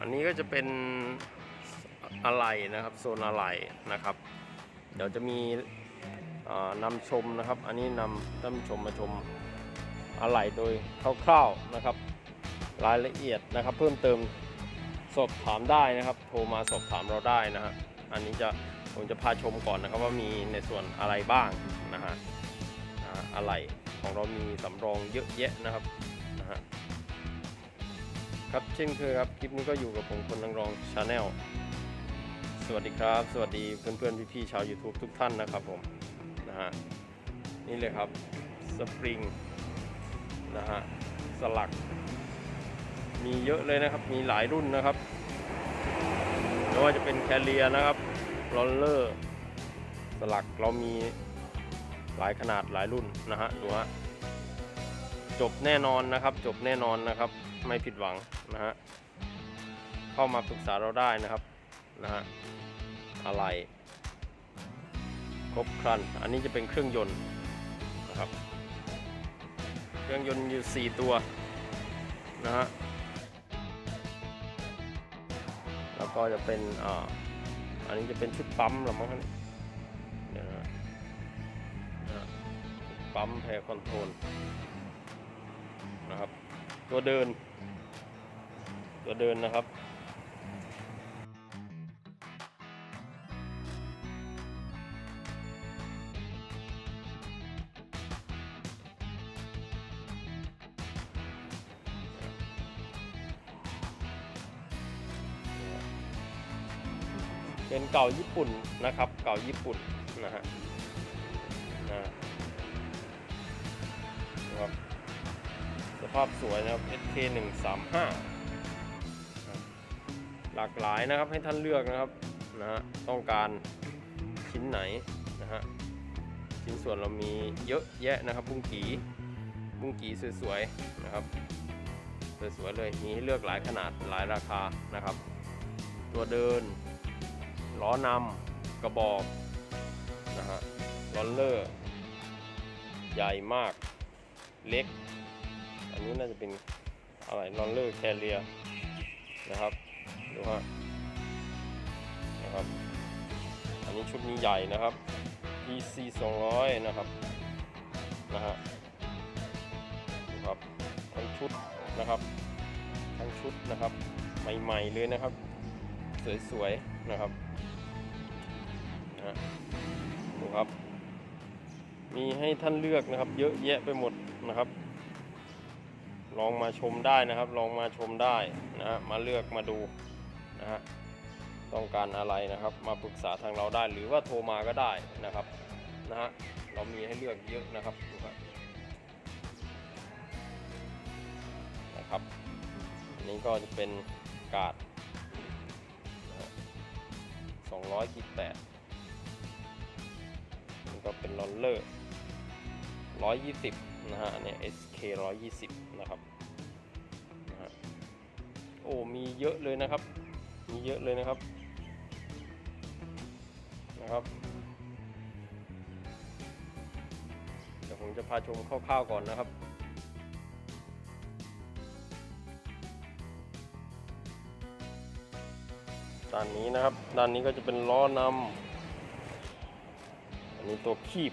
อันนี้ก็จะเป็นอะไรนะครับโซนอะไรนะครับ เดี๋ยวจะมีอ่านำชมนะครับ อันนี้นำท่านชมมาชมอะไรโดยคร่าวๆนะครับ รายละเอียดนะครับ เพิ่มเติมสอบถามได้นะครับ โทรมาสอบถามเราได้นะฮะอันนี้จะผมจะพาชมก่อนนะครับว่ามีในส่วนอะไรบ้างนะฮะอะไรของเรามีสำรองเยอะแยะนะครับนะฮะ ครับเช่นเคยครับคลิปนี้ก็อยู่กับผมคนนังรองชาแนลสวัสดีครับ สวัสดีเพื่อนๆพี่ๆชาว YouTube ทุกท่านนะครับผมนะฮะนี่เลยครับสปริงนะฮะสลัก มีเยอะเลยนะครับมีหลายรุ่นนะครับไม่ว่าจะเป็นแคเรียนะครับรอลเลอร์สลักเรามีหลายขนาดหลายรุ่นนะฮะดูฮะ จบแน่นอนนะครับ จบแน่นอนนะครับ ไม่ผิดหวังนะฮะเข้ามาปรึกษาเราได้นะครับนะฮะอะไรครบครัน อันนี้จะเป็นเครื่องยนต์นะครับ เครื่องยนต์อยู่ 4 ตัวนะฮะแล้วก็จะเป็นอ่าอันนี้จะเป็นชุดปั๊มหรือมั้งเนี่ยนะนะฮะปั๊มแพรคอนโทรล ตัวเดิน ตัวเดินนะครับเป็นเก่าญี่ปุ่นนะครับ เก่าญี่ปุ่นนะฮะนะ ภาพสวยนะครับ SK 135หลากหลายนะครับให้ท่านเลือกนะครับนะฮะต้องการชิ้นไหนนะฮะชิ้นส่วนเรามีเยอะแยะนะครับบุ้งกีบุ้งกีสวยๆนะครับสวยๆเลยมีให้เลือกหลายขนาดหลายราคานะครับ ตัวเดินล้อนำกระบอกนะฮะลอนเลอร์ ใหญ่มากเล็ก อันนี้น่าจะเป็นอะไรลอนเลอร์แคเรียนะครับดูฮะนะครับอันนี้ชุดนี้ใหญ่นะครับ PC 200 นะครับนะฮะดูครับทั้งชุดนะครับทั้งชุดนะครับใหม่ๆเลยนะครับ สวยๆนะครับนะฮะดูครับ มีให้ท่านเลือกนะครับ เยอะแยะไปหมดนะครับ ลองมาชมได้นะครับ ลองมาชมได้นะฮะมาเลือกมาดูนะฮะต้องการอะไรนะครับ มาปรึกษาทางเราได้หรือว่าโทรมาก็ได้นะครับนะฮะเรามีให้เลือกเยอะนะครับดูครับนะครับอันนี้ก็จะเป็นการ์ด200กิแปดนี่ก็เป็นลอนเลอร์120 นะฮะอันเนี่ย SK 120 นะครับนะฮะโอ้มีเยอะเลยนะครับ มีเยอะเลยนะครับนะครับเดี๋ยวผมจะพาชมคร่าวๆก่อนนะครับด้านนี้นะครับ ด้านนี้ก็จะเป็นล้อนำอันนี้ตัวคีบ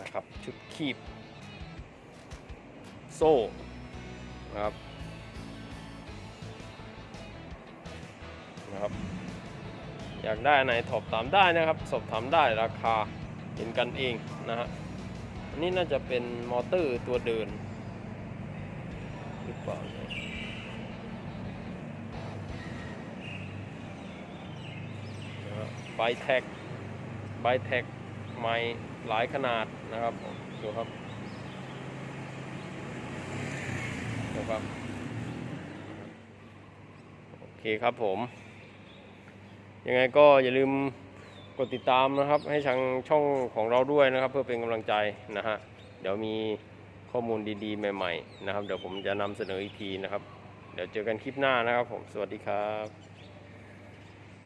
นะครับ ชุดคีบ โซ่นะครับนะครับ อยากได้ไหนสอบถามได้นะครับ สอบถามได้ราคาเห็นกันเองนะฮะอันนี้น่าจะเป็นมอเตอร์ตัวเดินหรือเปล่าเนี่ยไบแท็กไบแท็ก ไม้หลายขนาดนะครับดูครับดูครับ โอเคครับผม ยังไงก็อย่าลืมกดติดตามนะครับ ให้ทางช่องของเราด้วยนะครับ เพื่อเป็นกำลังใจนะฮะเดี๋ยวมีข้อมูลดีๆ ใหม่ ๆ นะครับ เดี๋ยวผมจะนำเสนออีกทีนะครับ เดี๋ยวเจอกันคลิปหน้านะครับผมสวัสดีครับ